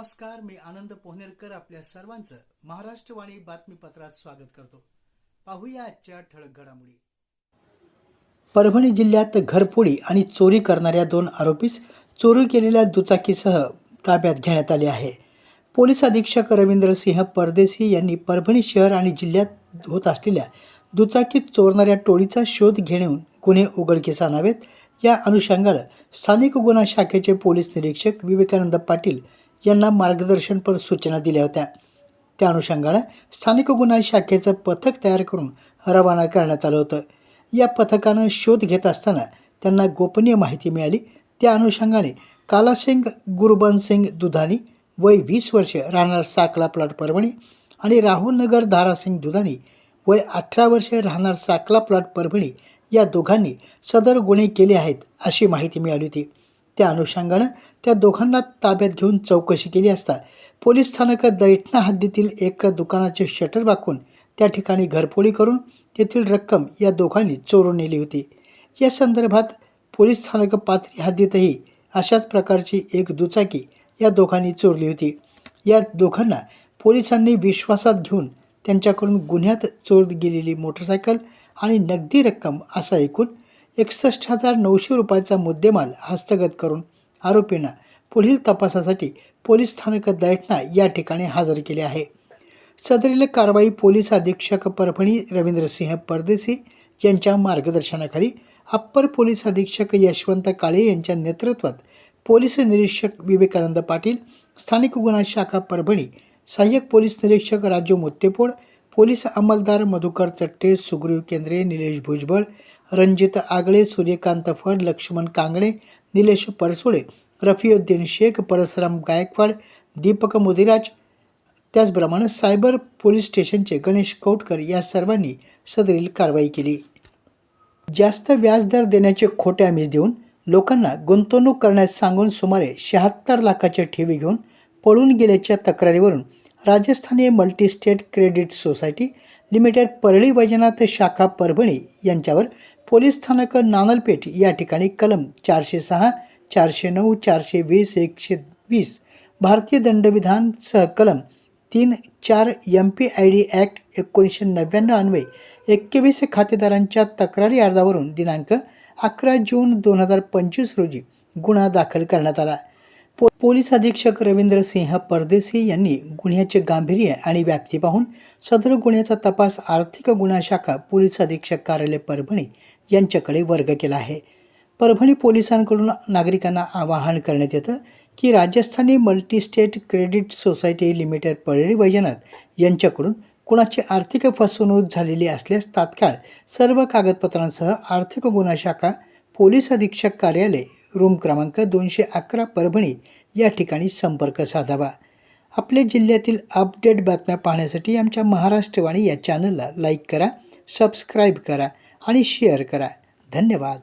नमस्कार मी आनंद पोहनेरकर आपल्या सर्वांचं महाराष्ट्रवाणी बातमीपत्रात स्वागत करतो. पाहूया आजच्या ठळक घडामोडी. परभणी जिल्ह्यात घरफोडी आणि चोरी करणाऱ्या दोन आरोपीस चोरी केलेल्या दुचाकीसह ताब्यात घेण्यात आले आहे. पोलीस अधीक्षक रवींद्र सिंह परदेशी यांनी परभणी शहर आणि जिल्ह्यात होत असलेल्या दुचाकीत चोरणाऱ्या टोळीचा शोध घेऊन गुन्हे उघडकीस आणावेत. या अनुषंगानं स्थानिक गुन्हा शाखेचे पोलीस निरीक्षक विवेकानंद पाटील यांना मार्गदर्शनपर सूचना दिल्या होत्या. त्या अनुषंगानं स्थानिक गुन्हा शाखेचं पथक तयार करून रवाना करण्यात आलं होतं. या पथकानं शोध घेत असताना त्यांना गोपनीय माहिती मिळाली. त्या अनुषंगाने कालासिंग गुरुबनसिंग दुधानी वय वीस वर्ष राहणार साकला प्लॉट परभणी आणि राहुल नगर धारासिंग दुधानी वय अठरा वर्षे राहणार साकला प्लॉट परभणी या दोघांनी सदर गुन्हे केले आहेत अशी माहिती मिळाली होती. त्या अनुषंगानं त्या दोघांना ताब्यात घेऊन चौकशी केली असता पोलीस स्थानक दैठणा हद्दीतील एका दुकानाचे शटर वाकून त्या ठिकाणी घरफोडी करून तेथील रक्कम या दोघांनी चोरून नेली होती. या संदर्भात पोलीस स्थानक पाथरी हद्दीतही अशाच प्रकारची एक दुचाकी या दोघांनी चोरली होती. या दोघांना पोलिसांनी विश्वासात घेऊन त्यांच्याकडून गुन्ह्यात चोर गेलेली मोटरसायकल आणि नगदी रक्कम असा एकूण एकसष्ट हजार नऊशे रुपयाचा मुद्देमाल हस्तगत करून आरोपींना पुढील तपासासाठी पोलीस स्थानक दैठणा या ठिकाणी हजर केले आहे. सदरील कारवाई पोलीस अधीक्षक परभणी रवींद्रसिंह परदेसी यांच्या मार्गदर्शनाखाली अप्पर पोलीस अधीक्षक यशवंत काळे यांच्या नेतृत्वात पोलीस निरीक्षक विवेकानंद पाटील स्थानिक गुन्हा शाखा परभणी सहाय्यक पोलीस निरीक्षक राजू मुत्तेपोड पोलीस अंमलदार मधुकर चट्टे सुग्रीव केंद्रे निलेश भुजबळ रणजित आगळे सूर्यकांत फड लक्ष्मण कांगणे निलेश परसोळे रफियुद्दीन शेख परसराम गायकवाड दीपक मुदिराज त्याचप्रमाणे सायबर पोलीस स्टेशनचे गणेश कौटकर या सर्वांनी सदरील कारवाई केली. जास्त व्याजदर देण्याचे खोटे आमिष देऊन लोकांना गुंतवणूक करण्यास सांगून सुमारे शहात्तर लाखाच्या ठेवी घेऊन पळून गेल्याच्या तक्रारीवरून Rajasthani multi state credit society limited Parli Vaijnath शाखा परभणी यांच्यावर पोलीस स्थानक नानलपेठ या ठिकाणी कलम चारशे सहा चारशे नऊ चारशे वीस एकशे वीस भारतीय दंडविधान सह कलम तीन चार M P I D act एकोणीसशे नव्याण्णव अन्वये एक्केवीस खातेदारांच्या तक्रारी अर्जावरून दिनांक अकरा जून दोन हजार पंचवीस रोजी गुन्हा दाखल करण्यात आला. पो पोलीस अधीक्षक रवींद्र सिंह परदेसी यांनी गुन्ह्याचे गांभीर्य आणि व्याप्ती पाहून सदर गुन्ह्याचा तपास आर्थिक गुन्हा शाखा पोलीस अधीक्षक कार्यालय परभणी यांच्याकडे वर्ग केला आहे. परभणी पोलिसांकडून नागरिकांना आवाहन करण्यात येतं की Rajasthani multistate credit society limited Parli Vaijnath यांच्याकडून कुणाची आर्थिक फसवणूक झालेली असल्यास तात्काळ सर्व कागदपत्रांसह आर्थिक गुन्हा शाखा पोलीस अधीक्षक कार्यालय रूम क्रमांक दोनशे अकरा परभणी या ठिकाणी संपर्क साधावा. आपल्या जिल्ह्यातील अपडेट बातम्या पाहण्यासाठी आमच्या महाराष्ट्रवाणी या चॅनलला लाईक करा सबस्क्राईब करा आणि शेअर करा. धन्यवाद.